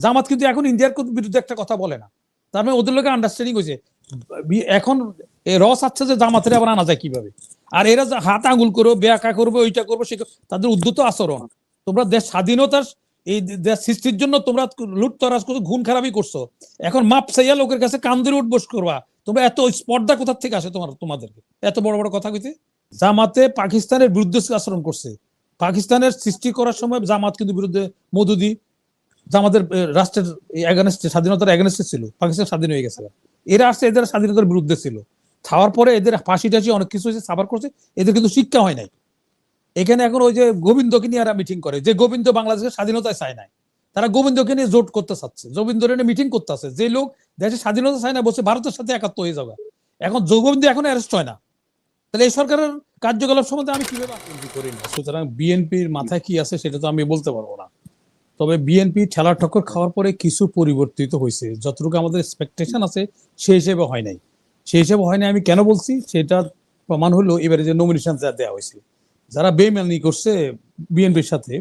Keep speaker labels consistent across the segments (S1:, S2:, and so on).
S1: জামাত কিন্তু এখন ইন্ডিয়ার বিরুদ্ধে একটা কথা বলে না। তার মানে ওদের লোকে আন্ডারস্ট্যান্ডিং হয়েছে এখন রস আছে যে জামাতের আবার আনা যায় কীভাবে? আর এরা হাত আঙুল করবে, বেয়াকা করবে, ওইটা করবে, সে তাদের উদ্যত আচরণ। তোমরা দেশ স্বাধীনতার এই দেশ সৃষ্টির জন্য তোমরা লুট তরাজ করছ ঘুম খারাপই করছ। এখন মাপ চাইয়া লোকের কাছে কান ধরে উঠবোস করবা। তোমরা এত স্পর্ধা কোথার থেকে আসে তোমার তোমাদেরকে? এত বড় বড় কথা কইতে? জামাতে পাকিস্তানের বিরুদ্ধে আচরণ করছে। পাকিস্তানের সৃষ্টি করার সময় জামাত কিন্তু বিরুদ্ধে মধুদি এ, রাষ্ট্রের এগেনস্টে স্বাধীনতার এগেনস্টে ছিল পাকিস্তান স্বাধীন হয়ে গেছে। এরা আসছে এদের স্বাধীনতার বিরুদ্ধে ছিল। খাওয়ার পরে এদের ফাঁসি টাসি অনেক কিছু হয়েছে সাফার করছে এদের কিন্তু শিক্ষা হয় নাই। এখানে এখন ওই যে গোবিন্দকে নিয়ে এরা মিটিং করে যে গোবিন্দ বাংলাদেশের স্বাধীনতায় চায় নাই। তারা গোবিন্দকে নিয়ে জোট করতে চাচ্ছে গোবিন্দর নিয়ে মিটিং করতে আছে যে লোক দেশের স্বাধীনতা চায় না বলছে ভারতের সাথে একাত্ম হয়ে যাবে। এখন গোবিন্দ এখন অ্যারেস্ট হয় না। তাহলে এই সরকারের কার্যকলাপ সম্বন্ধে আমি কীভাবে করি না? সুতরাং বিএনপির মাথায় কি আছে সেটা তো আমি বলতে পারব না। তবে বিএনপি ঠেলা ঠক্কর খাওয়ার পরে কিছু পরিবর্তিত হয়েছে। যতটুকু আমাদের এক্সপেকটেশন আছে, সেই হিসেবে হয় নাই। সেই হিসেবে হয় নাই আমি কেন বলছি? সেটা প্রমাণ হলো এবারে যে নমিনেশন যা দেওয়া হয়েছে। যারা বেমানি করছে বিএনপির সাথে,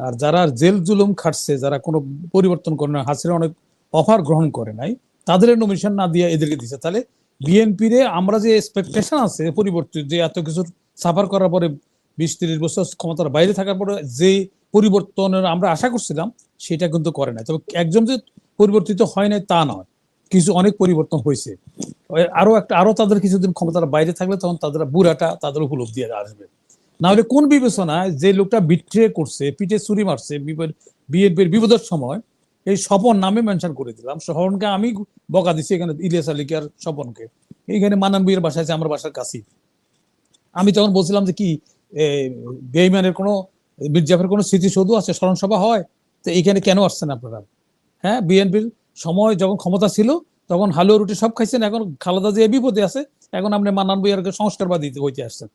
S1: আর যারা জেল জুলুম খাটছে, যারা কোনো পরিবর্তন করে না হাসিরা অনেক অফার গ্রহণ করে নাই, তাদের নমিনেশন না দিয়ে এদেরকে দিচ্ছে তাহলে বিএনপি রে আমরা যে এক্সপেকটেশন আছে পরিবর্তিত, যে এত কিছু সাফার করার পরে বিশ তিরিশ বছর ক্ষমতার বাইরে থাকার পরে যে পরিবর্তনের আমরা আশা করছিলাম, সেটা কিন্তু করে না তবে একজন যে পরিবর্তিত হয় নাই তা নয়, কিছু অনেক পরিবর্তন হয়েছে। আরও একটা, আরও তাদের কিছুদিন ক্ষমতার বাইরে থাকলে তখন তাদের বুড়াটা তাদের উপলব্ধি আসবে। না হলে কোন বিবেচনায় যে লোকটা বিট্রে করছে, পিঠে ছুরি মারছে বিএনপির বিপদের সময় এই স্বপন নামে মেনশন করে দিলাম। স্বপনকে আমি বকা দিছি এখানে ইলিয়াস আলীকে আর স্বপনকে। এইখানে মানান বইয়ের বাসা আছে, আমার বাসার কাছেই। আমি তখন বলছিলাম যে কি বেইমানের কোনো মির্জাফের কোনো স্মৃতিসৌধ আছে, স্মরণসভা হয়, তো এখানে কেন আসছেন আপনারা? হ্যাঁ বিএনপির সময় যখন ক্ষমতা ছিল, তখন হালুয়া রুটি সব খাইছেন, এখন খালেদা জিয়া বিপদে আছে, এখন আপনি মান্নান বইয়ারকে সংস্কারবাদী হইতে আসছেন।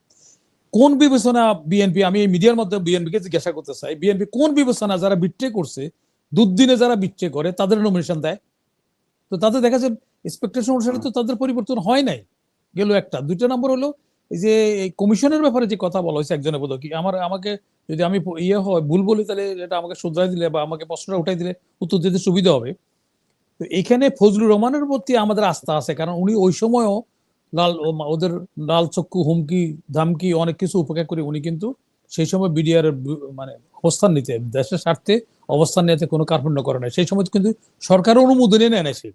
S1: কোন বিবেচনা বিএনপি, আমি এই মিডিয়ার মধ্যে বিএনপিকে জিজ্ঞাসা করতে চাই, বিএনপি কোন বিবেচনা যারা বিট্রে করছে দুদিনে যারা বিট্রে করে, তাদের নমিনেশন দেয়? তো তাদের দেখা যায় এক্সপেকটেশন অনুসারে তো তাদের পরিবর্তন হয় নাই। গেল একটা। দুইটা নম্বর হলো যে কমিশনের ব্যাপারে যে কথা বলা হয়েছে একজনে বলো কি আমার, আমাকে যদি আমি ইয়ে হয়, ভুল বলি, তাহলে এটা আমাকে শুধরাই দিলে বা আমাকে প্রশ্নটা উঠাই দিলে উত্তর দিতে সুবিধা হবে। তো এখানে ফজলুর রহমানের প্রতি আমাদের আস্থা আছে, কারণ উনি ওই সময়ও লাল ওদের লাল চক্ষু, হুমকি, ধামকি, অনেক কিছু উপেক্ষা করে উনি কিন্তু সেই সময় বিডিআর মানে অবস্থান নিতে, দেশের স্বার্থে অবস্থান নিতে কোনো কার্পণ্য করে না সেই সময় কিন্তু সরকার অনুমোদনে নেয় না সে।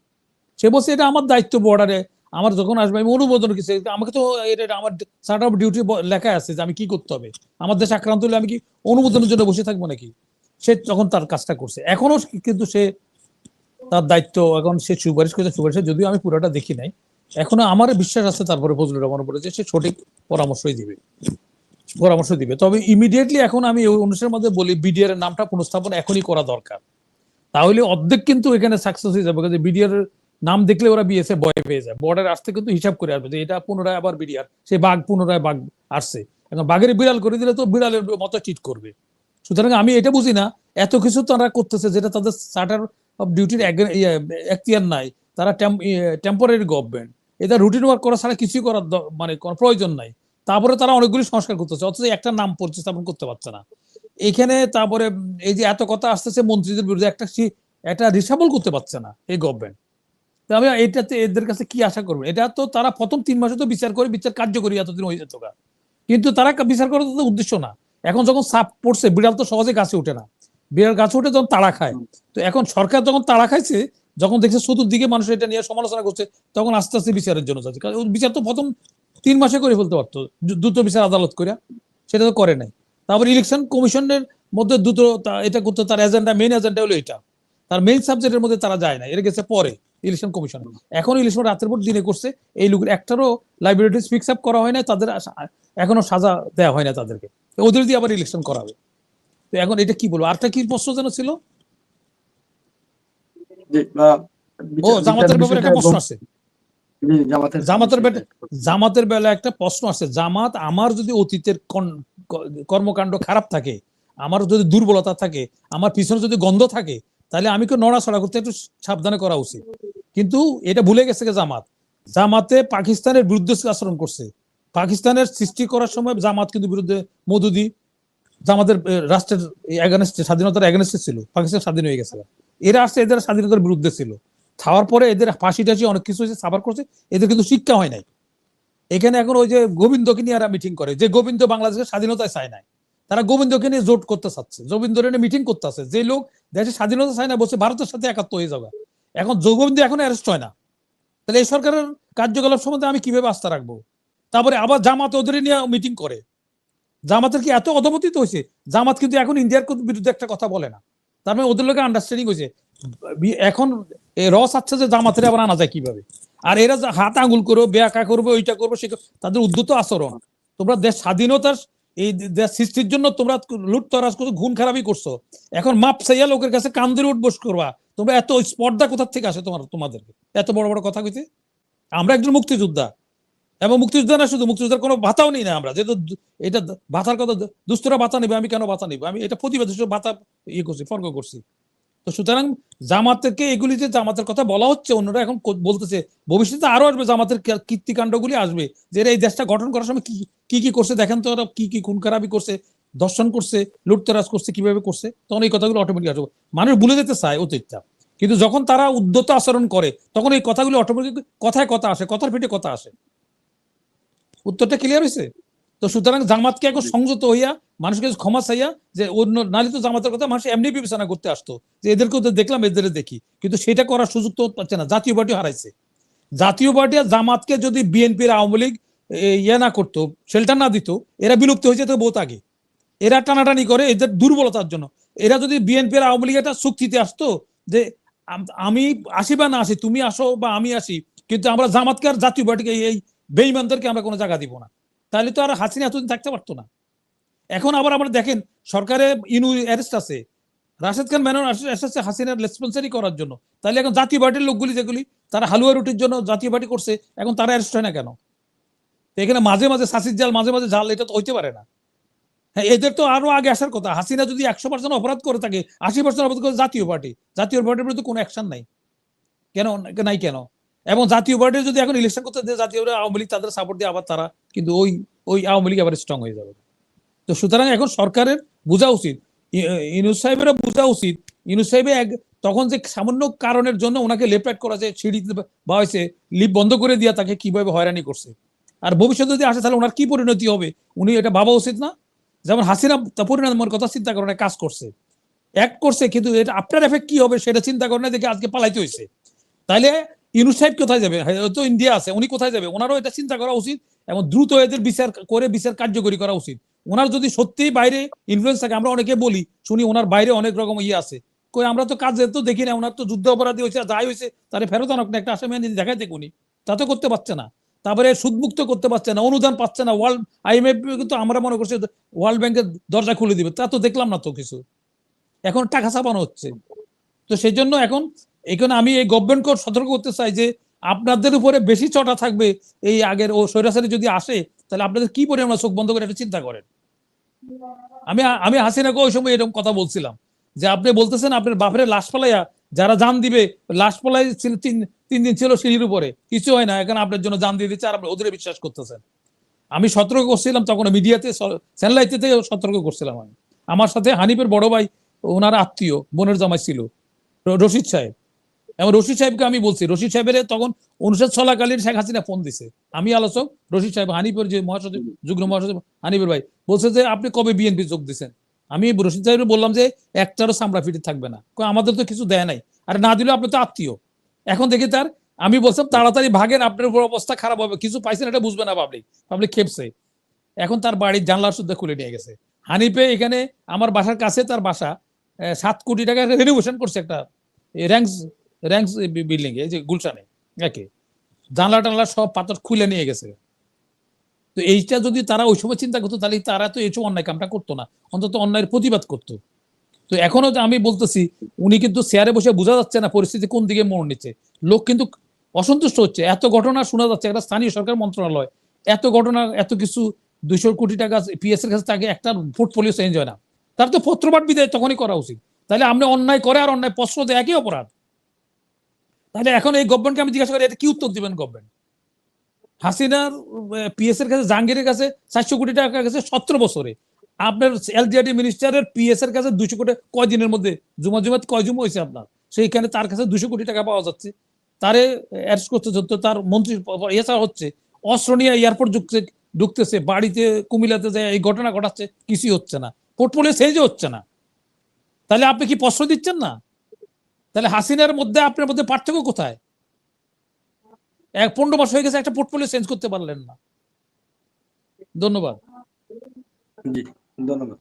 S1: সে বলছে এটা আমার দায়িত্ব বর্ডারে আমার যখন আসবে, আমি অনুমোদন কিছু, আমাকে তো এটা আমার সার্ট অফ ডিউটি লেখা আছে যে আমি কি করতে হবে। আমার দেশ আক্রান্ত হলে আমি কি অনুমোদনের জন্য বসে থাকব নাকি? সে তখন তার কাজটা করছে এখনও কিন্তু সে তার দায়িত্ব, এখন সে সুপারিশ করেছে, সুপারিশ যদিও আমি পুরোটা দেখি নাই, এখনও আমার বিশ্বাস আছে তারপরে ফজলুর রহমান উপরে যে সে সঠিক পরামর্শই দিবে। পরামর্শ দিবে। তবে ইমিডিয়েটলি এখন আমি ওই অনুষ্ঠানের মধ্যে বলি বিডিআর এর নামটা পুনঃস্থাপন এখনই করা দরকার। তাহলে অর্ধেক কিন্তু এখানে সাকসেস হয়ে যাবে বিডিআর নাম দেখলে ওরা বিএসএ ভয় পেয়ে যায়। বর্ডার আসতে কিন্তু হিসাব করে আসবে যে এটা পুনরায় আবার বিডিআর সেই বাঘ পুনরায় বাঘ আসছে। এখন বাঘের বিড়াল করে দিলে তো বিড়ালের মতো চিট করবে। সুতরাং আমি এটা বুঝি না, এত কিছু তারা করতেছে যেটা তাদের চার্টার অফ ডিউটির এখতিয়ার নাই। তারা টেম্পোরারি গভর্নমেন্ট এটা রুটিন ওয়ার্ক করা ছাড়া কিছুই করার মানে প্রয়োজন নাই। তারপরে তারা অনেকগুলি সংস্কার করতেছে, অথচ একটা নাম প্রতিস্থাপন করতে পারছে না। এখানে তারপরে, এই যে এত কথা আসতেছে মন্ত্রীদের বিরুদ্ধে, একটা সি- একটা রিসাবল করতে পারছে না এই গভর্নমেন্ট তো আমি এটাতে এদের কাছে কি আশা করব? এটা তো তারা প্রথম তিন মাসে তো বিচার করে বিচার কার্যকরী এতদিন হয়ে যেত। কিন্তু তারা বিচার করার তো উদ্দেশ্য না। এখন যখন সাপ পড়ছে বিড়াল তো সহজে গাছে ওঠে না। বিড়াল গাছে উঠে যখন তাড়া খায়। তো এখন সরকার যখন তাড়া খাইছে যখন দেখছে চতুর্দিকে মানুষ এটা নিয়ে সমালোচনা করছে তখন আস্তে আস্তে বিচারের জন্য যাচ্ছে। কারণ বিচার তো প্রথম তিন মাসে করে ফেলতে পারতো দ্রু- দ্রুত বিচার আদালত করে সেটা তো করে নাই। তারপর ইলেকশন কমিশনের মধ্যে দ্রুত এটা করতে তার এজেন্ডা মেন এজেন্ডা হলো এটা। তার মেইন সাবজেক্টের মধ্যে তারা যায় না এটা গেছে পরে। ইলেকশন কমিশন এখন ইলেকশন রাতের পর দিনে করছে। এই লোকের একটারও লাইব্রেরি ফিক্স আপ করা হয় না তাদের এখনও সাজা দেওয়া হয় না তাদেরকে। ওদের দিয়ে আবার ইলেকশন করাবে। তো এখন এটা কি বলব? আরটা কি প্রশ্ন যেন ছিল? ও জামাতের ব্যাপারে একটা প্রশ্ন আছে।
S2: জামাতের
S1: জামাতের বেলা একটা প্রশ্ন আছে। জামাত আমার যদি অতীতের কর্মকাণ্ড খারাপ থাকে আমার যদি দুর্বলতা থাকে আমার পিছনে যদি গন্ধ থাকে তাহলে আমি কেউ নড়াচড়া করতে একটু সাবধানে করা উচিত। কিন্তু এটা ভুলে গেছে জামাত। জামাতে পাকিস্তানের বিরুদ্ধে আচরণ করছে। পাকিস্তানের সৃষ্টি করার সময় জামাত কিন্তু বিরুদ্ধে মধুদি জামাতের রাষ্ট্রের স্বাধীনতার এগেনস্টে ছিল। পাকিস্তান স্বাধীন হয়ে গেছে এরা আসছে এদের স্বাধীনতার বিরুদ্ধে ছিল। খাওয়ার পরে এদের ফাঁসি টাসি অনেক কিছু হয়েছে, সাফার করছে। এদের কিন্তু শিক্ষা হয় নাই। এখানে এখন ওই যে গোবিন্দকে নিয়ে এরা মিটিং করে, যে গোবিন্দ বাংলাদেশের স্বাধীনতায় চায় নাই। তারা গোবিন্দকে নিয়ে জোট করতে চাচ্ছে। গোবিন্দ মিটিং করতে আছে যে লোক দেশের স্বাধীনতা চায় না, বলছে ভারতের সাথে একাত্ম হয়ে যাবে। এখন গোবিন্দ এখন অ্যারেস্ট হয় না। তাহলে এই সরকারের কার্যকলাপ সম্বন্ধে আমি কীভাবে আস্থা রাখব? তারপরে আবার জামাত ওদের নিয়ে মিটিং করে। জামাতের কি এত অধমতিত হয়েছে? জামাত কিন্তু এখন ইন্ডিয়ার বিরুদ্ধে একটা কথা বলে না। তার মানে ওদের লোকের আন্ডারস্ট্যান্ডিং হয়েছে। এখন রস আছে যে জামাতের আবার আনা যায় কীভাবে? আর এরা হাত আঙ্গুল করব বেয়াকা করব, ওইটা করব, সে তাদের উদ্যত আচরণ। তোমরা দেশ স্বাধীনতার এই দেশ সৃষ্টির জন্য তোমরা লুট তরাজ করছ ঘুম খারাপই করছ। এখন মাপ চাইয়া লোকের কাছে কান ধরে উঠবোস করবা। তোমরা এত স্পর্ধা কোথা থেকে আসে তোমার, তোমাদেরকে? এত বড় বড় কথা কইতে? আমরা একজন মুক্তিযোদ্ধা। এবং মুক্তিযোদ্ধা না শুধু, মুক্তিযোদ্ধার কোনো ভাতাও নেই না আমরা। যেহেতু এটা ভাতার কথা, দ- দুস্থরা ভাতা নিবে, আমি কেন ভাতা নিব? আমি এটা প্রতিবাদ ভাতা ইয়ে করছি, ফর্গ করছি। তো সুতরাং জামাতকে এগুলি যে জামাতের কথা বলা হচ্ছে, অন্যরা এখন বলতেছে, ভবিষ্যতে আরও আসবে জামাতের কীর্তিকাণ্ডগুলি আসবে। যে এই দেশটা গঠন করার সময় কি কি কি করছে, দেখেন তো ওরা কি কি, খুন খারাপি করছে। দর্শন করছে লুটতরাজ করছে কীভাবে করছে তখন এই কথাগুলো অটোমেটিক আসবে। মানুষ ভুলে যেতে চায় অতীতটা। কিন্তু যখন তারা উদ্যত আচরণ করে তখন এই কথাগুলো অটোমেটিক কথায় কথা আসে কথার ফিটে কথা আসে। উত্তরটা ক্লিয়ার হয়েছে? তো সুতরাং জামাতকে এখন সংযত হইয়া মানুষকে ক্ষমা চাইয়া যে অন্য নালি তো জামাতের কথা মানুষ এমনি বিবেচনা করতে আসতো যে এদেরকেও দেখলাম এদের দেখি। কিন্তু সেটা করার সুযোগ তো পাচ্ছে না জাতীয় পার্টি হারাইছে। জাতীয় পার্টি আর জামাতকে যদি বিএনপির আওয়ামী লীগ ইয়ে না করতো শেল্টার না দিত এরা বিলুপ্ত হয়ে যেত বহুত আগে। এরা টানাটানি করে এদের দুর্বলতার জন্য। এরা যদি বিএনপির আওয়ামী লীগ একটা চুক্তিতে আসতো যে আমি আসি বা না আসি, তুমি আসো বা আমি আসি, কিন্তু আমরা জামাতকে আর জাতীয় পার্টিকে এই- বেইমানদেরকে আমরা কোনো জায়গা দিব না। তাহলে তো আর হাসিনা এতদিন থাকতে পারতো না। এখন আবার আমরা দেখেন, সরকারে ইনু অ্যারেস্ট আছে। রাশেদ খান মেনন এসেছে হাসিনার রেসপন্সারি করার জন্য। তাহলে এখন জাতীয় পার্টির লোকগুলি যেগুলি, তারা হালুয়া রুটির জন্য জাতীয় পার্টি করছে, এখন তারা অ্যারেস্ট হয় না কেন? এখানে মাঝে মাঝে সাসির জাল, মাঝে মাঝে জাল এটা তো হইতে পারে না। হ্যাঁ এদের তো আরও আগে আসার কথা। হাসিনা যদি একশো পার্সেন্ট অপরাধ করে থাকে, আশি পার্সেন্ট অপরাধ করে, জাতীয় পার্টি। জাতীয় পার্টির বিরুদ্ধে কোনো অ্যাকশন নাই। কেন? নাই কেন? এবং জাতীয় পার্টি যদি এখন ইলেকশন করতে দেয়, জাতীয় আওয়ামী লীগ তাদের সাপোর্ট দিয়ে আবার তারা কিন্তু ওই ওই আওয়ামী লীগ আবার স্ট্রং হয়ে যাবে। তো সুতরাং এখন সরকারের বোঝা উচিত, ই- ইউনুস সাহেবেরও বোঝা উচিত। ইউনুস সাহেবে এক, তখন যে সামান্য কারণের জন্য ওনাকে লেফট করা যায় সিঁড়িতে বা হয়েছে, লিপ বন্ধ করে দিয়া তাকে কীভাবে হয়রানি করছে। আর ভবিষ্যতে যদি আসে, তাহলে ওনার কি পরিণতি হবে? উনি এটা ভাবা উচিত না? যেমন হাসিনা পরিণামের কথা চিন্তা করে কাজ করছে। অ্যাক্ট করছে কিন্তু এটা আফটার এফেক্ট কি হবে সেটা চিন্তা করে দেখে আজকে পালাইতে হয়েছে তাইলে ইউনুস সাহেব কোথায় যাবে? হ্যাঁ, তো ইন্ডিয়া আছে উনি কোথায় যাবে? ওনারও এটা চিন্তা করা উচিত এবং দ্রুত এদের বিচার করে বিচার কার্যকরী করা উচিত। ওনার যদি সত্যিই বাইরে ইনফ্লুয়েন্স থাকে আমরা অনেকে বলি শুনি ওনার বাইরে অনেক রকম ইয়ে আছে। কই আমরা তো কাজে তো দেখি না ওনার তো যুদ্ধ অপরাধী হয়েছে যাই হয়েছে তারে ফেরত আনক না একটা আসামি দেখাই দেখ উনি তা তো করতে পারছে না। তারপরে সুদমুক্ত করতে পারছে না, অনুদান পাচ্ছে না, ওয়ার্ল্ড আইএমএফ কিন্তু আমরা মনে করছি ওয়ার্ল্ড ব্যাংকের দরজা খুলে দিবে, তা তো দেখলাম না তো কিছু। এখন টাকা ছাপানো হচ্ছে। তো সেই জন্য এখন, এখানে আমি এই গভর্নমেন্টকে সতর্ক করতে চাই যে আপনাদের উপরে বেশি চটা থাকবে এই আগের ও সৈরাসারি যদি আসে, তাহলে আপনাদের কি পরিমাণ চোখ বন্ধ করে একটা চিন্তা করেন। আমি আমি হাসিনাকে ওই সময় এরকম কথা বলছিলাম যে আপনি বলতেছেন আপনার বাপের লাশ পালাইয়া যারা জান দিবে, লাশ পালাই তিন দিন ছিল সিঁড়ির উপরে। কিছু হয় না, এখানে আপনার জন্য জান দিয়ে দিচ্ছে আর আপনি ওদের বিশ্বাস করতেছেন। আমি সতর্ক করছিলাম, তখন মিডিয়াতে স্যাটেলাইটে সতর্ক করছিলাম আমি। আমার সাথে হানিফের বড় ভাই, ওনার আত্মীয়, বোনের জামাই ছিল রশিদ সাহেব। এবং রশিদ সাহেবকে আমি বলছি, রশিদ সাহেবের তখন অনুষদ চলাকালীন শেখ হাসিনা ফোন দিছে। আমি আলোচক, রশিদ সাহেব হানিফের যে মহাসচিব, যুগ্ম মহাসচিব হানিফের ভাই, বলছে যে, আপনি কবে বিএনপি যোগ দিছেন? আমি রশিদ সাহেবের বললাম যে, একটারও সামরা ফিটে থাকবে না। আমাদের তো কিছু দেয় নাই। আর, না দিলেও আপনি তো আত্মীয়। এখন দেখি তার, আমি বলছিলাম তাড়াতাড়ি ভাগেন, আপনার উপর অবস্থা খারাপ হবে। কিছু পাইছেন এটা বুঝবে না পাবলিক পাবলিক খেপছে। এখন তার বাড়ির জানলার শুদ্ধ খুলে নিয়ে গেছে। হানিফে এখানে আমার বাসার কাছে তার বাসা সাত কোটি টাকা রেনোভেশন করছে একটা র্যাঙ্কস র্যাঙ্কস বিল্ডিং এ যে গুলশানে, একে। জানলা টানলা সব পাথর খুলে নিয়ে গেছে। তো এইটা যদি তারা ওই সময় চিন্তা করতো, তাহলে তারা তো এইসব অন্যায় কামটা করতো না। অন্তত অন্যায়ের প্রতিবাদ করতো। তো এখনও আমি বলতেছি, উনি কিন্তু চেয়ারে বসে বোঝা যাচ্ছে না পরিস্থিতি কোন দিকে মোড় নিচ্ছে। লোক কিন্তু অসন্তুষ্ট হচ্ছে। এত ঘটনা শোনা যাচ্ছে, একটা স্থানীয় সরকার মন্ত্রণালয়, এত ঘটনা, এত কিছু, দুইশো কোটি টাকা পিএস এর কাছে তাকে একটা পোর্টফোলিও চেঞ্জ হয় না। তার তো পত্রপাঠ বিদায় তখনই করা উচিত। তাহলে আমরা অন্যায় করে আর অন্যায় প্রশ্ন দেয় একই অপরাধ। তাহলে এখন এই গভর্নমেন্টকে আমি জিজ্ঞাসা করি এটা কি উত্তর দিবেন গভর্নমেন্ট হাসিনার পিএস এর কাছে, জাহাঙ্গীরের কাছে চারশো কোটি টাকা গেছে সতেরো বছরে। আপনার এলজিআরডি মিনিস্টারের পিএস এর কাছে দুশো কোটি কয় দিনের মধ্যে? জুমা জুমাত কয় জুমা হয়েছে আপনার? সেইখানে তার কাছে দুশো কোটি টাকা পাওয়া যাচ্ছে। তারে অ্যারেস্ট করতে হচ্ছে তার মন্ত্রী এছাড়া হচ্ছে। অস্ত্র এয়ারপোর্ট ঢুকছে, ঢুকতেছে, বাড়িতে কুমিল্লাতে যায়, এই ঘটনা ঘটাচ্ছে, কিছুই হচ্ছে না। পোর্টফোলিও চেঞ্জও হচ্ছে না। তাহলে আপনি কি প্রশ্ন দিচ্ছেন না? তাহলে হাসিনার মধ্যে আপনার মধ্যে পার্থক্য কোথায়? এক, পনেরো মাস হয়ে গেছে, একটা পোর্টফোলিও চেঞ্জ করতে পারলেন না। ধন্যবাদ।
S2: জি। ধন্যবাদ ধন্যবাদ।